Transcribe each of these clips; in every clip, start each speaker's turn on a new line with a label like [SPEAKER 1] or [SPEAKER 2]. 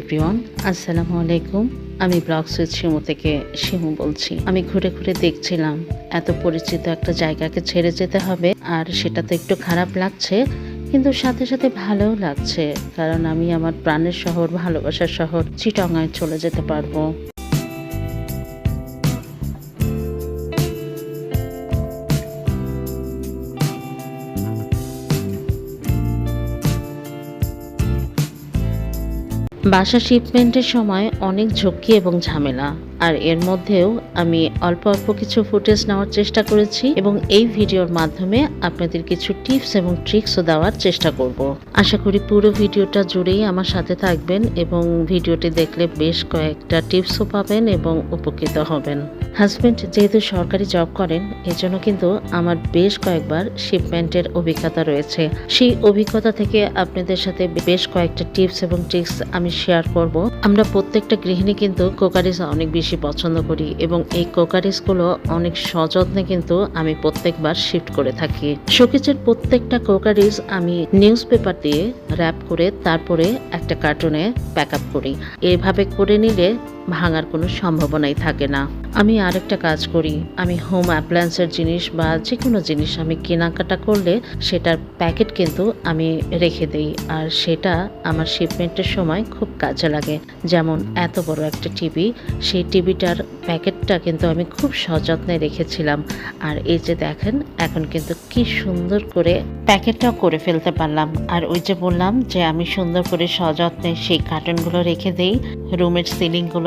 [SPEAKER 1] Everyone আসসালামু আলাইকুম। আমি ব্লগ সুইচ শিমু থেকে শিমু বলছি। আমি ঘুরে ঘুরে দেখছিলাম এত পরিচিত একটা জায়গাকে ছেড়ে যেতে হবে, আর সেটা তো একটু খারাপ লাগছে, কিন্তু সাথে সাথে ভালোও লাগছে, কারণ আমি আমার প্রাণের শহর, ভালোবাসার শহর চিটংয়ে চলে যেতে পারব। বাসা শিপমেন্টের সময় অনেক ঝক্কি এবং ঝামেলা। আর এর মধ্যেও আমি অল্প অল্প কিছু ফুটেজ নেওয়ার চেষ্টা করেছি এবং এই ভিডিওর মাধ্যমে আপনাদের কিছু টিপস এবং ট্রিক্সও দেওয়ার চেষ্টা করব। আশা করি পুরো ভিডিওটা জুড়েই আমার সাথে থাকবেন এবং ভিডিওটি দেখলে বেশ কয়েকটা টিপসও পাবেন এবং উপকৃত হবেন। হাজবেন্ড যেহেতু সরকারি জব করেন, এজন্য কিন্তু আমার বেশ কয়েকবার শিপমেন্টের অভিজ্ঞতা রয়েছে। সেই অভিজ্ঞতা থেকে আপনাদের সাথে বেশ কয়েকটা টিপস এবং ট্রিক্স আমি শেয়ার করব। আমরা প্রত্যেকটা গৃহিণী কিন্তু কোকারিজ অনেক বেশি পছন্দ করি এবং এই কোকারিসগুলো অনেক সযত্নে কিন্তু আমি প্রত্যেকবার শিফট করে থাকি। শোকেজের প্রত্যেকটা কোকারিস আমি নিউজ পেপার দিয়ে র্যাপ করে তারপরে একটা কার্টুনে প্যাক আপ করি। এভাবে করে নিলে ভাঙার কোনো সম্ভাবনাই থাকে না। আমি আরেকটা কাজ করি। আমি হোম অ্যাপ্লায়েন্সের জিনিস বা যে কোনো জিনিস আমি কেনাকাটা করলে সেটার প্যাকেট কিন্তু আমি রেখে দিই। আর সেটা আমার শিপমেন্টের সময় খুব কাজে লাগে। যেমন এত বড় একটা টিভি সেই টিভিটার প্যাকেটটা কিন্তু আমি খুব সযত্নে রেখেছিলাম। আর এই যে দেখেন, এখন কিন্তু কি সুন্দর করে প্যাকেটটাও করে ফেলতে পারলাম। আর ওই যে বললাম যে আমি সুন্দর করে সযত্নে সেই কার্টনগুলো রেখে দেই। রুমের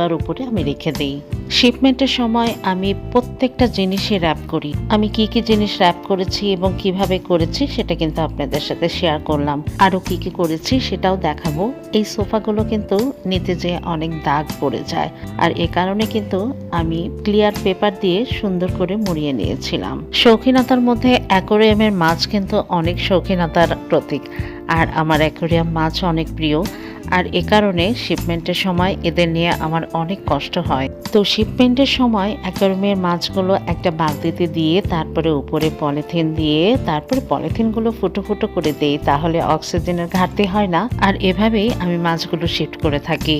[SPEAKER 1] সিলিংগুলোর উপরে আমি রেখে দিই। শিপমেন্টের সময় আমি প্রত্যেকটা জিনিসই র্যাপ করি। আমি কি কি জিনিস র্যাপ করেছি এবং কীভাবে করেছি সেটা কিন্তু আপনাদের সাথে শেয়ার করলাম। আরও কি কি করেছি সেটাও দেখাবো। এই সোফাগুলো কিন্তু নিতে যে অনেক দাগ পড়ে যায়। আর এ কারণে কিন্তু আমি ক্লিয়ার পেপার দিয়ে সুন্দর করে মুড়িয়ে নিয়েছিলাম। শৌখিনতার মধ্যে অ্যাকোরিয়ামের মাছ কিন্তু অনেক শৌখিনতার প্রতীক। আর আমার অ্যাকোরিয়াম মাছ অনেক প্রিয়। আর এ কারণে শিপমেন্টের সময় এদের নিয়ে আমার অনেক কষ্ট হয়। তো শিপমেন্টের সময় অ্যাকোরিয়ামের মাছগুলো একটা বালতিতে দিয়ে তারপরে উপরে পলিথিন দিয়ে তারপরে পলিথিনগুলো ফুটো ফুটো করে দেই, তাহলে অক্সিজেনের ঘাটতি হয় না। আর এভাবেই আমি মাছগুলো শিফট করে থাকি।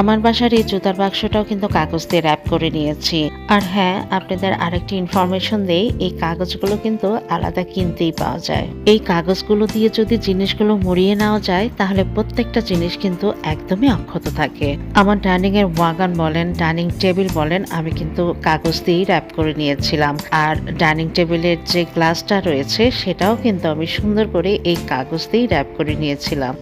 [SPEAKER 1] আমার বাসার এই জুতার বাক্সটাও কিন্তু কাগজ দিয়ে র্যাপ করে নিয়েছি। আর হ্যাঁ আপনাদের আরেকটি ইনফরমেশন দেই, এই কাগজগুলো কিন্তু আলাদা কিনতেই পাওয়া যায়। এই কাগজগুলো দিয়ে যদি জিনিসগুলো মুড়িয়ে নেওয়া যায়, তাহলে প্রত্যেকটা জিনিস কিন্তু একদমই অক্ষত থাকে। আমার ডাইনিং এর ওয়াগান বলেন, ডাইনিং টেবিল বলেন, আমি কিন্তু কাগজ দিয়েই র্যাপ করে নিয়েছিলাম। আর ডাইনিং টেবিলের যে গ্লাসটা রয়েছে, সেটাও কিন্তু আমি সুন্দর করে এই কাগজ দিয়েই র্যাপ করে নিয়েছিলাম।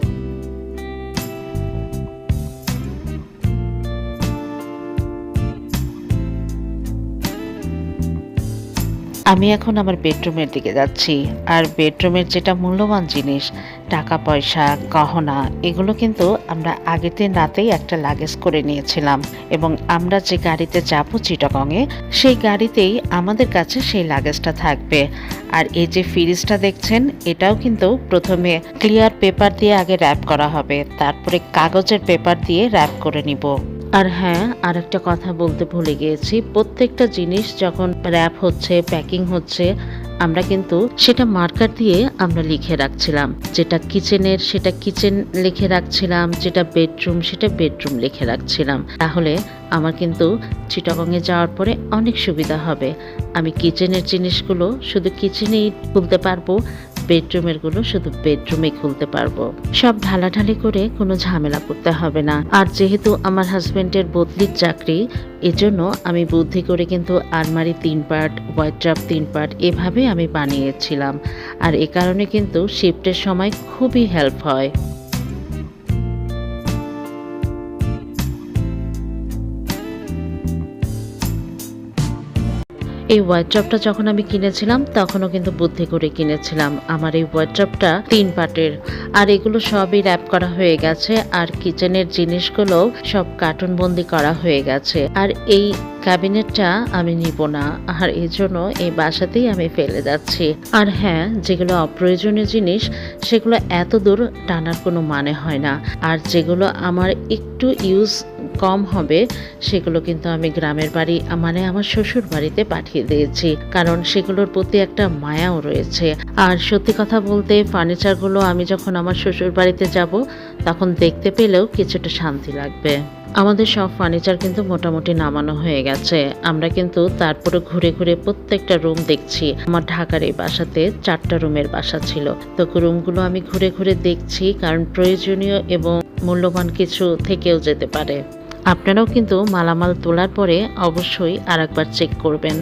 [SPEAKER 1] আমি এখন আমার বেডরুমের দিকে যাচ্ছি। আর বেডরুমের যেটা মূল্যবান জিনিস টাকা পয়সা গহনা, এগুলো কিন্তু আমরা আগের দিন রাতেই একটা লাগেজ করে নিয়েছিলাম। এবং আমরা যে গাড়িতে যাব চিটাগংয়ে, সেই গাড়িতেই আমাদের কাছে সেই লাগেজটা থাকবে। আর এই যে ফ্রিজটা দেখছেন, এটাও কিন্তু প্রথমে ক্লিয়ার পেপার দিয়ে আগে র্যাপ করা হবে। তারপরে কাগজের পেপার দিয়ে র্যাপ করে নিব। আর হ্যাঁ আরেকটা কথা বলতে ভুলে গিয়েছি। প্রত্যেকটা জিনিস যখন র্যাপ হচ্ছে প্যাকিং হচ্ছে, আমরা কিন্তু সেটা মার্কার দিয়ে আমরা লিখে রাখছিলাম। যেটা কিচেনের সেটা কিচেন লিখে রাখছিলাম, যেটা বেডরুম সেটা বেডরুম লিখে রাখছিলাম। তাহলে আমার কিন্তু চিটাগংয়ে যাওয়ার পরে অনেক সুবিধা হবে। আমি কিচেনের জিনিসগুলো শুধু কিচেনেই খুলতে পারব বেডরুমেরগুলো শুধু বেডরুমে খুলতে পারব। সব ঢালাঢালি করে কোনো ঝামেলা করতে হবে না। আর যেহেতু আমার হাজবেন্ডের বদলির চাকরি, এজন্য আমি বুদ্ধি করে কিন্তু আলমারি তিন পার্ট হোয়াইট ওয়াইট্রাপ তিন পার্ট এভাবে আমি বানিয়েছিলাম। আর এ কারণে কিন্তু শিফটের সময় খুবই হেল্প হয়। এই ওয়াইড্রপটা যখন আমি কিনেছিলাম, তখনও কিন্তু বুদ্ধি করে কিনেছিলাম। আমার এই ওয়াইড্রপটা তিন পাটের। আর এগুলো সবই র্যাপ করা হয়ে গেছে, আর কিচেনের জিনিসগুলো সব কার্টুন বন্দি করা হয়ে গেছে। আর এই ক্যাবিনেটটা আমি নিব না, আর এই জন্য এই বাসাতেই আমি ফেলে যাচ্ছি। আর হ্যাঁ যেগুলো অপ্রয়োজনীয় জিনিস, সেগুলো এত দূর টানার কোনো মানে হয় না। আর যেগুলো আমার একটু ইউজ কম হবে, সেগুলো কিন্তু আমি গ্রামের বাড়ি মানে আমার শ্বশুর বাড়িতে পাঠিয়ে দিয়েছি। কারণ সেগুলোর প্রতি একটা মায়াও রয়েছে। আর সত্যি কথা বলতে ফার্নিচারগুলো আমি যখন আমার শ্বশুর বাড়িতে যাব, তখন দেখতে পেলেও কিছুটা শান্তি লাগবে। আমাদের সব ফার্নিচার কিন্তু মোটামুটি নামানো হয়ে গেছে। আমরা কিন্তু তারপরে ঘুরে ঘুরে প্রত্যেকটা রুম দেখছি। আমার ঢাকার এই বাসাতে চারটা রুমের বাসা ছিল। তো রুমগুলো আমি ঘুরে ঘুরে দেখছি, কারণ প্রয়োজনীয় এবং মূল্যবান কিছু থেকেও যেতে পারে। আপনারাও কিন্তু মালামাল তোলার পরে অবশ্যই আরেকবার চেক করবেন।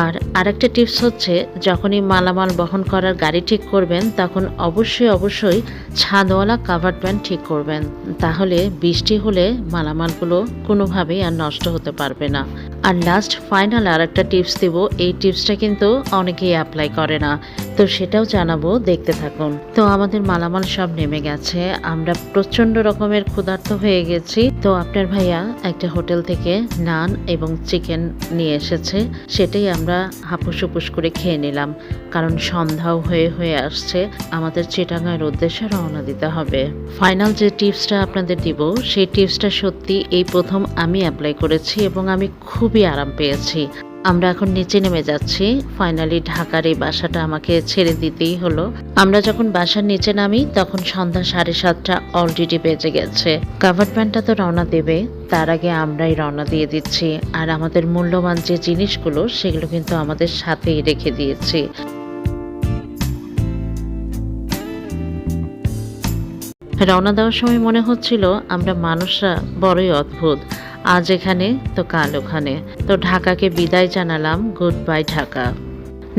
[SPEAKER 1] আর আরেকটা টিপস হচ্ছে, যখনই মালামাল বহন করার গাড়ি ঠিক করবেন, তখন অবশ্যই অবশ্যই ছাদওয়ালা কাভার প্যান্ট ঠিক করবেন। তাহলে বৃষ্টি হলে মালামালগুলো কোনোভাবেই আর নষ্ট হতে পারবে না। আর লাস্ট ফাইনাল আর একটা টিপস দিব। এই টিপসটা কিন্তু অনেকেই অ্যাপ্লাই করে না। তো সেটাও জানাব, দেখতে থাকুন। তো আমাদের মালামাল সব নেমে গেছে। আমরা প্রচণ্ড রকমের ক্ষুধার্ত হয়ে গেছি। তো আপনার ভাইয়া একটা হোটেল থেকে নান এবং চিকেন নিয়ে এসেছে। সেটাই আমরা হাপুস হুপুস করে খেয়ে নিলাম। কারণ সন্ধ্যাও হয়ে হয়ে আসছে। আমাদের চিটাঙ্গার উদ্দেশ্যে রওনা দিতে হবে। ফাইনাল যে টিপসটা আপনাদের দিব, সেই টিপসটা সত্যি এই প্রথম আমি অ্যাপ্লাই করেছি এবং আমি খুবই আরাম পেয়েছি। আমরা এখন নিচে নেমে যাচ্ছি। ফাইনালি ঢাকার এই বাসাটা আমাকে ছেড়ে দিতেই হলো। আমরা যখন বাসার নিচে নামি, তখন সন্ধ্যা সাড়ে সাতটা অলরেডি বেজে গেছে। গভর্নমেন্টটা তো রওনা দেবে। তার আগে আমরাই রওনা দিয়ে দিচ্ছি। আর আমাদের মূল্যবান যে জিনিসগুলো, সেগুলো কিন্তু আমাদের সাথেই রেখে দিয়েছি। রওনা দেওয়ার সময় মনে হচ্ছিল আমরা মানুষরা বড়ই অদ্ভুত। আজ এখানে, তো কাল ওখানে। তো ঢাকাকে বিদায় জানালাম গুড বাই ঢাকা।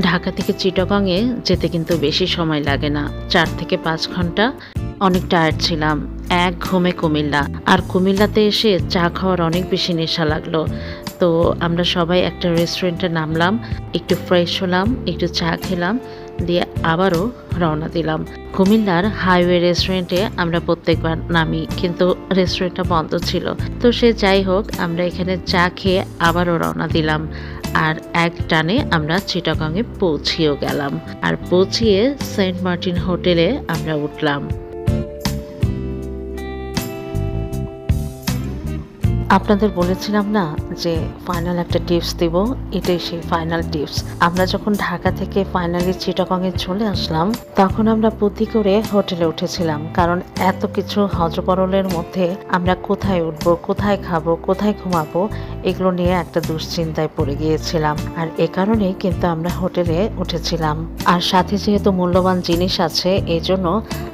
[SPEAKER 1] ঢাকা থেকে চিটগংয়ে যেতে কিন্তু বেশি সময় লাগে না। চার থেকে পাঁচ ঘণ্টা অনেক টায়ার্ড ছিলাম। এক ঘুমে কুমিল্লা। আর কুমিল্লাতে এসে চা খাওয়ার অনেক বেশি নেশা লাগল। তো আমরা সবাই একটা রেস্টুরেন্টে নামলাম, একটু ফ্রেশ হলাম, একটু চা খেলাম। দিয়ে আবারও রওনা দিলাম। কুমিল্লার হাইওয়ে রেস্টুরেন্টে আমরা প্রত্যেকবার নামি, কিন্তু রেস্টুরেন্টটা বন্ধ ছিল। তো সে যাই হোক, আমরা এখানে চা খেয়ে আবারও রওনা দিলাম। আর এক টানে আমরা চিটাগাংয়ে পৌঁছিয়েও গেলাম। আর পৌঁছিয়ে সেন্ট মার্টিন হোটেলে আমরা উঠলাম। আপনাদের বলেছিলাম না যে ফাইনাল একটা টিপস দিব? এটাই সেই ফাইনাল টিপস আমরা যখন ঢাকা থেকে ফাইনালি চিটাগংয়ে চলে আসলাম, তখন আমরা বুদ্ধি করে হোটেলে উঠেছিলাম। কারণ এত কিছু হজবরলের মধ্যে আমরা কোথায় উঠবো, কোথায় খাব, কোথায় ঘুমাবো, এগুলো নিয়ে একটা দুশ্চিন্তায় পড়ে গিয়েছিলাম। আর এ কারণেই কিন্তু আমরা হোটেলে উঠেছিলাম। আর সাথে যেহেতু মূল্যবান জিনিস আছে এই জন্য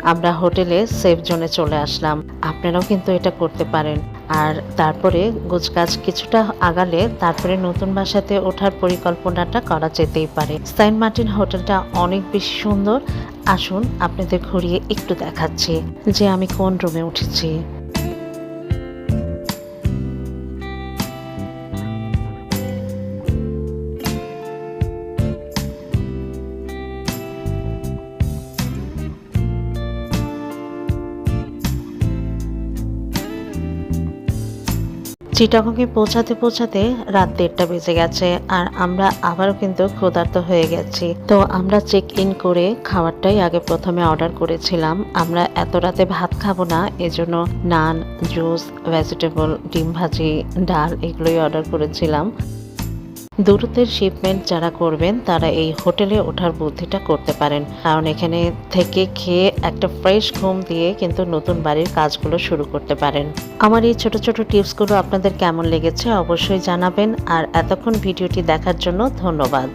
[SPEAKER 1] আমরা হোটেলে সেফ জোনে চলে আসলাম। আপনারাও কিন্তু এটা করতে পারেন। আর তারপরে গোছগাছ কিছুটা আগালে তারপরে নতুন বাসাতে ওঠার পরিকল্পনাটা করা যেতেই পারে। সাইন মার্টিন হোটেলটা অনেক বেশি সুন্দর। আসুন আপনাদের ঘুরিয়ে একটু দেখাচ্ছি যে আমি কোন রুমে উঠেছি। চিটাগংয়ে পৌঁছাতে পৌঁছাতে রাত দেড়টা বেজে গেছে আর আমরা আবারও কিন্তু ক্ষুধার্ত হয়ে গেছি। তো আমরা চেক ইন করে খাবারটাই আগে প্রথমে অর্ডার করেছিলাম। আমরা এত রাতে ভাত খাব না, এজন্য নান, জুস ভেজিটেবল ডিম ভাজি, ডাল এগুলোই অর্ডার করেছিলাম। দূরত্বের শিপমেন্ট যারা করবেন, তারা এই হোটেলে ওঠার বুদ্ধিটা করতে পারেন। কারণ এখানে থেকে খেয়ে একটা ফ্রেশ ঘুম দিয়ে কিন্তু নতুন বাড়ির কাজগুলো শুরু করতে পারেন। আমার এই ছোট ছোট টিপসগুলো আপনাদের কেমন লেগেছে অবশ্যই জানাবেন। আর এতক্ষণ ভিডিওটি দেখার জন্য ধন্যবাদ।